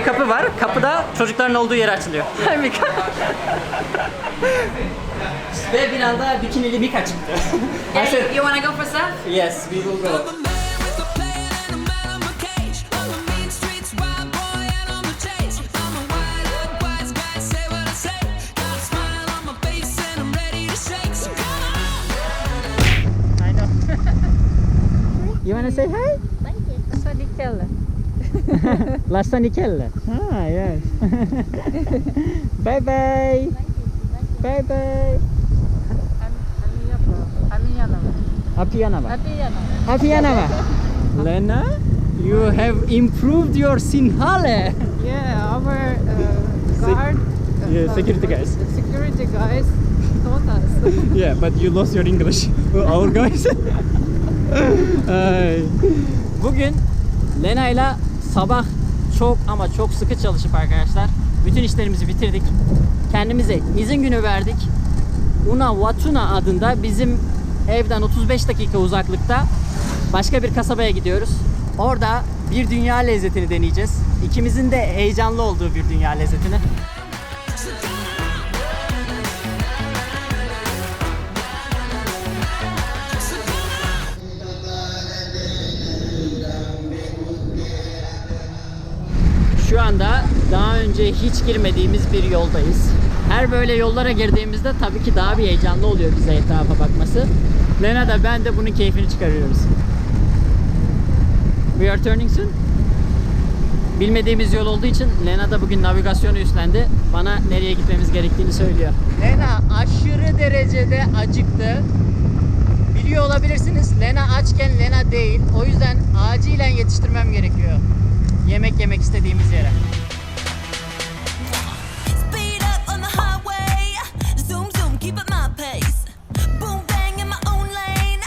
bir kapı var. Kapıda çocukların olduğu yere açılıyor. Mika. Ve bir anda bikinili Mika çıktı. I said, You wanna go for self? yes, we will go. You wanna say hi? Lasta Nikelle. Ah, yes. bye bye. Bye bye. Apiyanava. Apiyanava. Lena, you have improved your Sinhale. Yeah, our uh, guard, uh, Yeah, security guys. security guys taught us. Yeah, but you lost your English. Our guys. Ay. Bugün Lena ile sabah çok ama çok sıkı çalışıp arkadaşlar bütün işlerimizi bitirdik. Kendimize izin günü verdik. Una Watuna adında bizim evden 35 dakika uzaklıkta başka bir kasabaya gidiyoruz. Orada bir dünya lezzetini deneyeceğiz. İkimizin de heyecanlı olduğu bir dünya lezzetini. Anda daha önce hiç girmediğimiz bir yoldayız. Her böyle yollara girdiğimizde tabii ki daha bir heyecanlı oluyor bize etrafa bakması. Lena da ben de bunun keyfini çıkarıyoruz. We are turning soon. Bilmediğimiz yol olduğu için Lena da bugün navigasyonu üstlendi. Bana nereye gitmemiz gerektiğini söylüyor. Lena aşırı derecede acıktı. Biliyor olabilirsiniz. Lena açken Lena değil. O yüzden acilen yetiştirmem gerekiyor. Yemek yemek istediğimiz yere. Speed up on the highway. Zoom, zoom, keep at my pace. Boom, bang in my own lane.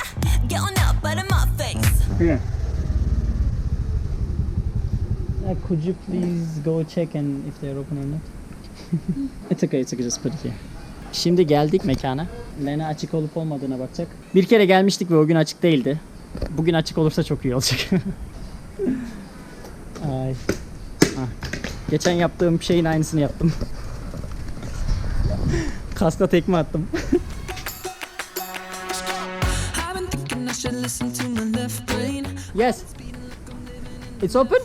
Get on up, but in my face. Here. Uh, could you please go check and if they're open or not? it's okay, it's okay, just put it here. Şimdi geldik mekana. Lena açık olup olmadığına bakacak. Bir kere gelmiştik ve o gün açık değildi. Bugün açık olursa çok iyi olacak. Geçen yaptığım şeyin aynısını yaptım. Kaska tekme attım. Yes. It's open.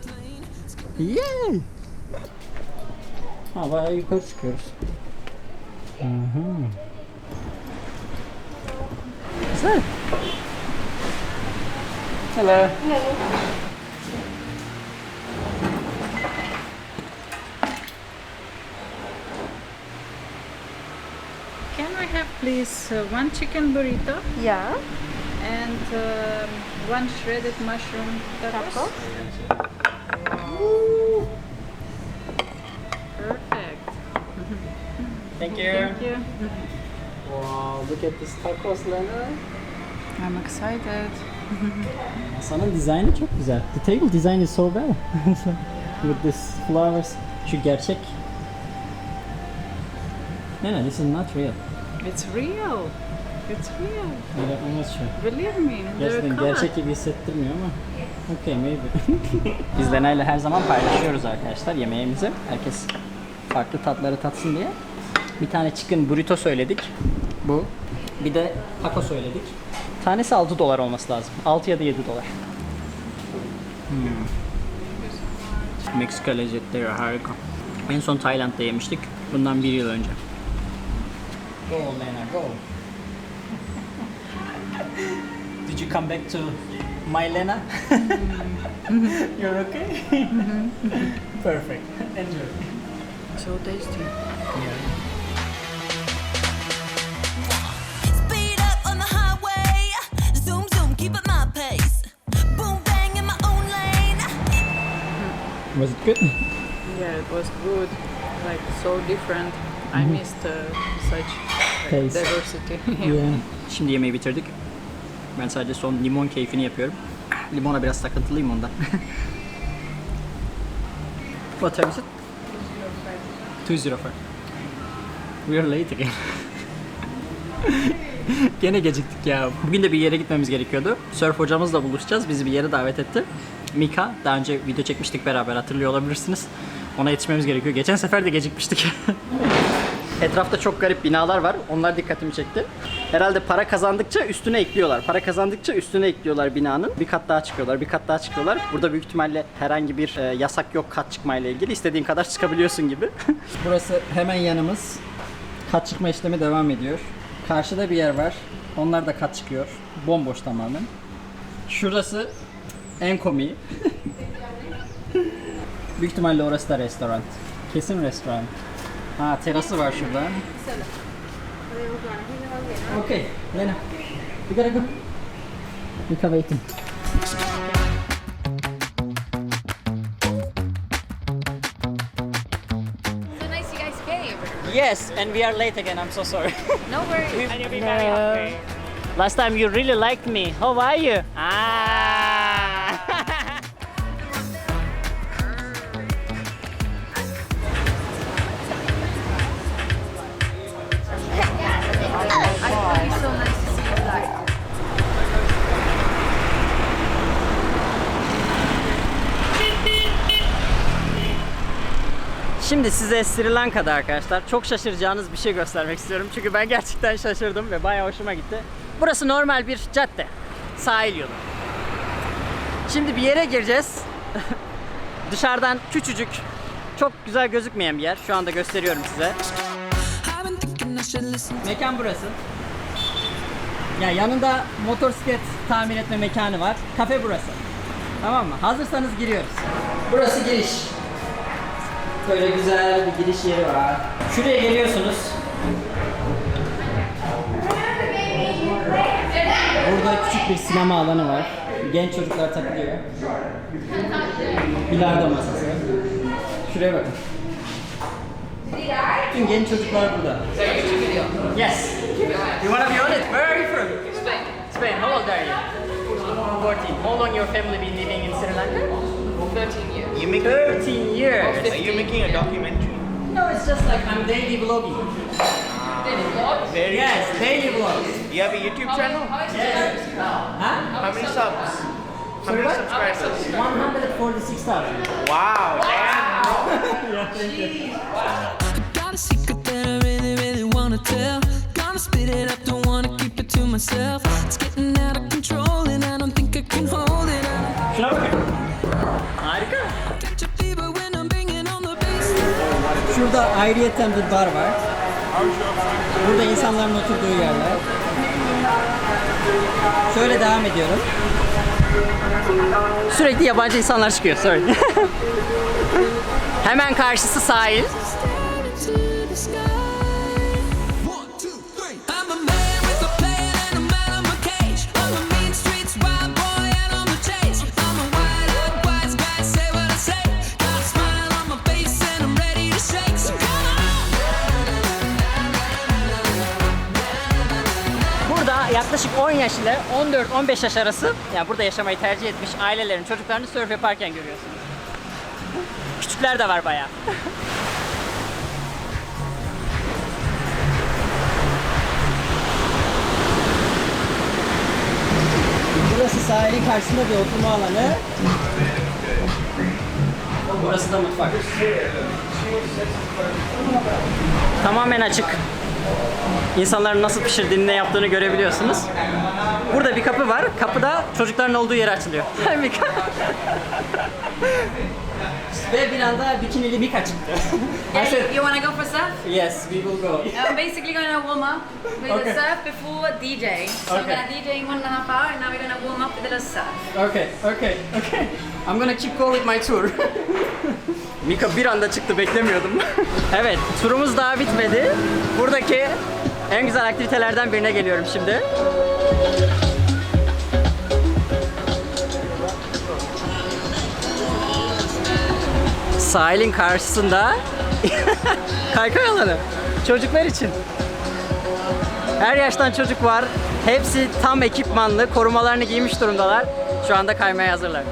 Yay. Ha bayağı yukarı çıkıyoruz. Aha. Güzel. Hello. Can I have please uh, one chicken burrito Yeah. and um, one shredded mushroom tacos? Perfect. Thank you. Thank you. Wow, look at this tacos Lena. I'm excited. Masanın dizaynı çok güzel. The table design is so well. With this flowers. Şu gerçek. No, no, this is not real. It's real. It's real. I'm not sure. Believe me. Gerçekten gerçek gibi hissettirmiyor ama okay maybe. Biz Lena ile her zaman paylaşıyoruz arkadaşlar yemeğimizi. Herkes farklı tatları tatsın diye. Bir tane chicken burrito söyledik. Bu. Bir de taco söyledik. Tanesi 6 dolar olması lazım. 6 ya da 7 dolar. Hmm. Meksika lezzetleri harika. En son Tayland'da yemiştik. Bundan bir yıl önce. Go Lena go. Did you come back to my Lena? You're okay? Perfect. Enjoy. So tasty. Speed up on the highway. Zoom, zoom, keep at my pace. Boom, bang in my own lane. Was it good? Yeah, it was good. Like so different. I missed uh, such Taste. diversity. Yeah. Şimdi yemeği bitirdik. Ben sadece son limon keyfini yapıyorum. Limona biraz takıntılıyım ondan. What time is it? 205. We are late again. Gene geciktik ya. Bugün de bir yere gitmemiz gerekiyordu. Surf hocamızla buluşacağız. Bizi bir yere davet etti. Mika, daha önce video çekmiştik beraber hatırlıyor olabilirsiniz. Ona yetişmemiz gerekiyor. Geçen sefer de gecikmiştik. Etrafta çok garip binalar var. Onlar dikkatimi çekti. Herhalde para kazandıkça üstüne ekliyorlar. Para kazandıkça üstüne ekliyorlar binanın. Bir kat daha çıkıyorlar, bir kat daha çıkıyorlar. Burada büyük ihtimalle herhangi bir e, yasak yok kat çıkmayla ilgili. İstediğin kadar çıkabiliyorsun gibi. Burası hemen yanımız. Kat çıkma işlemi devam ediyor. Karşıda bir yer var. Onlar da kat çıkıyor. Bomboş tamamen. Şurası en komiği. Büyük ihtimalle orası da restoran. Kesin restoran. Ha terası var şurada. Okay, Lena. We gotta go. We can waiting. So nice you guys came. Yes, and we are late again. I'm so sorry. No worries. And you'll be very happy. Last time you really liked me. How are you? Ah. Şimdi size Sri Lanka'da arkadaşlar çok şaşıracağınız bir şey göstermek istiyorum. Çünkü ben gerçekten şaşırdım ve bayağı hoşuma gitti. Burası normal bir cadde. Sahil yolu. Şimdi bir yere gireceğiz. Dışarıdan küçücük, çok güzel gözükmeyen bir yer. Şu anda gösteriyorum size. Mekan burası. Ya yanında motosiklet tamir etme mekanı var. Kafe burası. Tamam mı? Hazırsanız giriyoruz. Burası giriş. Böyle güzel bir giriş yeri var. Şuraya geliyorsunuz. Burada küçük bir sinema alanı var. Genç çocuklar takılıyor. Bilardo masası. Şuraya bakın. Tüm genç çocuklar burada. Yes. You wanna be on it? Where are you from? Spain. Spain. How old are you? 14. How long your family been living in Sri Lanka? 13 years. You making? 13 years. Oh, Are you making a documentary? No, it's just like I'm daily vlogging. Ah. Daily Very Yes, daily vlogs. You have a YouTube channel? Yes. Huh? How many subs? How many what? subscribers? 146,000. Wow. yeah, thank you. Got a secret that I really, really wanna tell. Gonna spit it up, don't wanna keep it to myself. It's getting out of control and I don't think I can hold it. I Şuna Şurada ayrıyeten bir bar var. Burada insanların oturduğu yerler. Şöyle devam ediyorum. Sürekli yabancı insanlar çıkıyor. Sorry. Hemen karşısı sahil. Yaklaşık 10 yaş ile 14-15 yaş arası yani burada yaşamayı tercih etmiş ailelerin çocuklarını surf yaparken görüyorsunuz. Küçükler de var bayağı. Burası sahilin karşısında bir oturma alanı. Burası da mutfak. Tamamen açık. İnsanların nasıl pişirdiğini, ne yaptığını görebiliyorsunuz. Burada bir kapı var. Kapıda çocukların olduğu yer açılıyor. Ve bir anda bikinili Mika çıktı. I said, You wanna go for surf? yes, we will go. I'm basically gonna warm up with Okay. the surf before DJ. So I'm Okay. gonna DJ in one and a half hour and now we're gonna warm up with the surf. Okay, okay, okay. I'm gonna keep going with my tour. Mika bir anda çıktı beklemiyordum. evet, turumuz daha bitmedi. Buradaki en güzel aktivitelerden birine geliyorum şimdi. Sahilin karşısında kaykay alanı. Çocuklar için. Her yaştan çocuk var. Hepsi tam ekipmanlı, korumalarını giymiş durumdalar. Şu anda kaymaya hazırlar.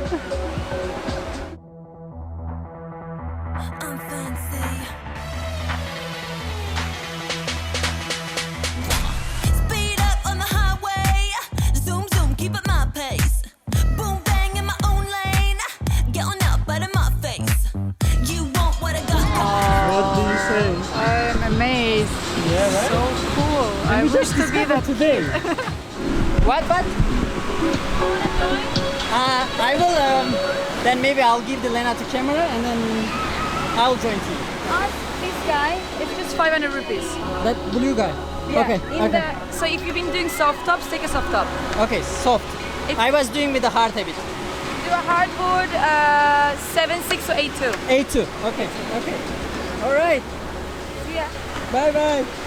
Wish to be that today. what? What? Uh, I will. Um, then maybe I'll give the Lena to camera and then I'll join you. Ask this guy. It's just 500 rupees. That blue guy. Yeah, Okay. in okay. The, so if you've been doing soft tops, take a soft top. Okay. Soft. If- I was doing with the hard habit. Do a hardwood uh, 7, 6 or 8, 2. 8, 2. Okay. Okay. All right. See ya. Bye bye.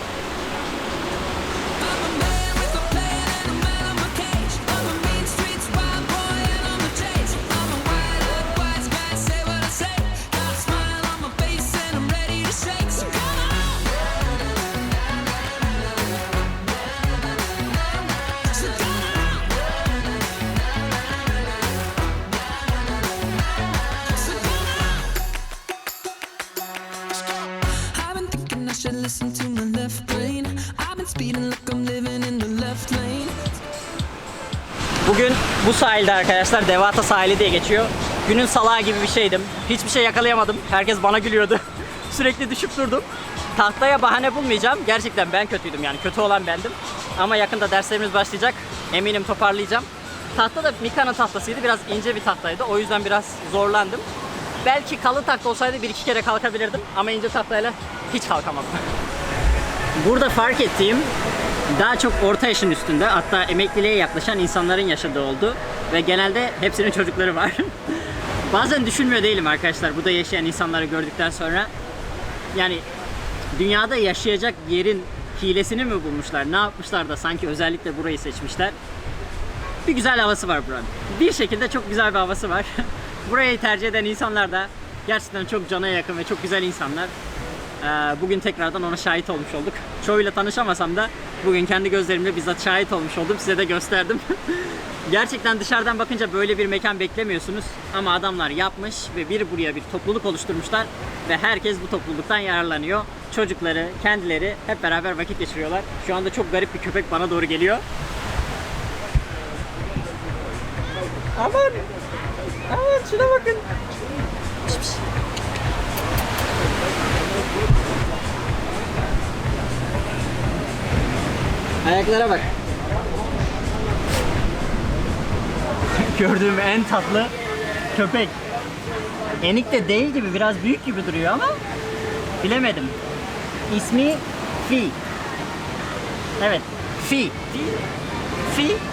Bu sahilde arkadaşlar Devata sahili diye geçiyor. Günün salağı gibi bir şeydim. Hiçbir şey yakalayamadım. Herkes bana gülüyordu. Sürekli düşüp durdum. Tahtaya bahane bulmayacağım. Gerçekten ben kötüydüm yani. Kötü olan bendim. Ama yakında derslerimiz başlayacak. Eminim toparlayacağım. Tahta da Mika'nın tahtasıydı. Biraz ince bir tahtaydı. O yüzden biraz zorlandım. Belki kalın tahta olsaydı bir iki kere kalkabilirdim. Ama ince tahtayla hiç kalkamadım. Burada fark ettiğim daha çok orta yaşın üstünde hatta emekliliğe yaklaşan insanların yaşadığı oldu. Ve genelde hepsinin çocukları var. Bazen düşünmüyor değilim arkadaşlar burada yaşayan insanları gördükten sonra. Yani dünyada yaşayacak yerin hilesini mi bulmuşlar? Ne yapmışlar da sanki özellikle burayı seçmişler? Bir güzel havası var buranın. Bir şekilde çok güzel bir havası var. Burayı tercih eden insanlar da gerçekten çok cana yakın ve çok güzel insanlar. Ee, Bugün tekrardan ona şahit olmuş olduk. Çoğuyla tanışamasam da bugün kendi gözlerimle bizzat şahit olmuş oldum. Size de gösterdim. Gerçekten dışarıdan bakınca böyle bir mekan beklemiyorsunuz. Ama adamlar yapmış ve bir buraya bir topluluk oluşturmuşlar. Ve herkes bu topluluktan yararlanıyor. Çocukları, kendileri hep beraber vakit geçiriyorlar. Şu anda çok garip bir köpek bana doğru geliyor. Aman! Aman şuna bakın. Piş, piş. Ayaklara bak. Gördüğüm en tatlı köpek. Enik de değil gibi biraz büyük gibi duruyor ama bilemedim. İsmi Fi. Evet. Fi. Fi. Uh,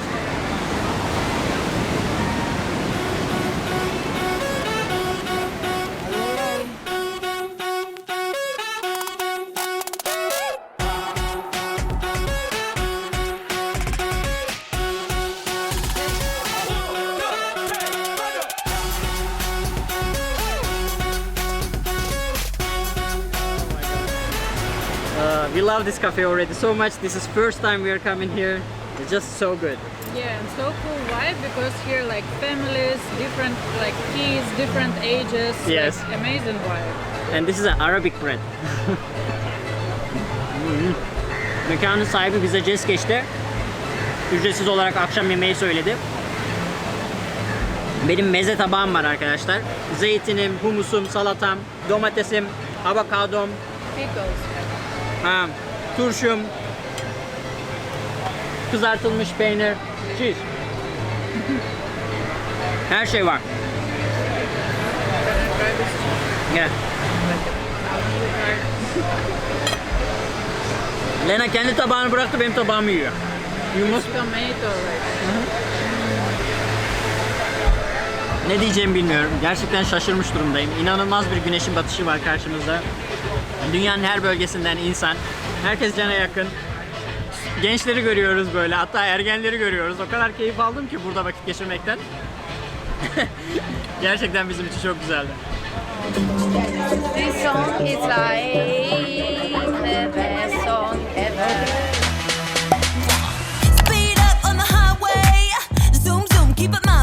love this cafe already so much. This is first time we are coming here. It's just so good. Yeah, and so cool vibe because here like families, different like kids, different ages. Yes. Like, amazing vibe. And this is an Arabic bread. Mekanın sahibi bize jest geçti. Ücretsiz olarak akşam yemeği söyledi. Benim meze tabağım var arkadaşlar. Zeytinim, humusum, salatam, domatesim, avokadom, Pickles. Ha, turşum, kızartılmış peynir, cheese. Her şey var. Gel. Lena kendi tabağını bıraktı benim tabağımı yiyor. You must-. Ne diyeceğimi bilmiyorum. Gerçekten şaşırmış durumdayım. İnanılmaz bir güneşin batışı var karşımızda. Dünyanın her bölgesinden insan. Herkes cana yakın. Gençleri görüyoruz böyle. Hatta ergenleri görüyoruz. O kadar keyif aldım ki burada vakit geçirmekten. Gerçekten bizim için çok güzeldi. This song is like the best song ever. Speed up on the highway. Zoom, zoom, keep my pace.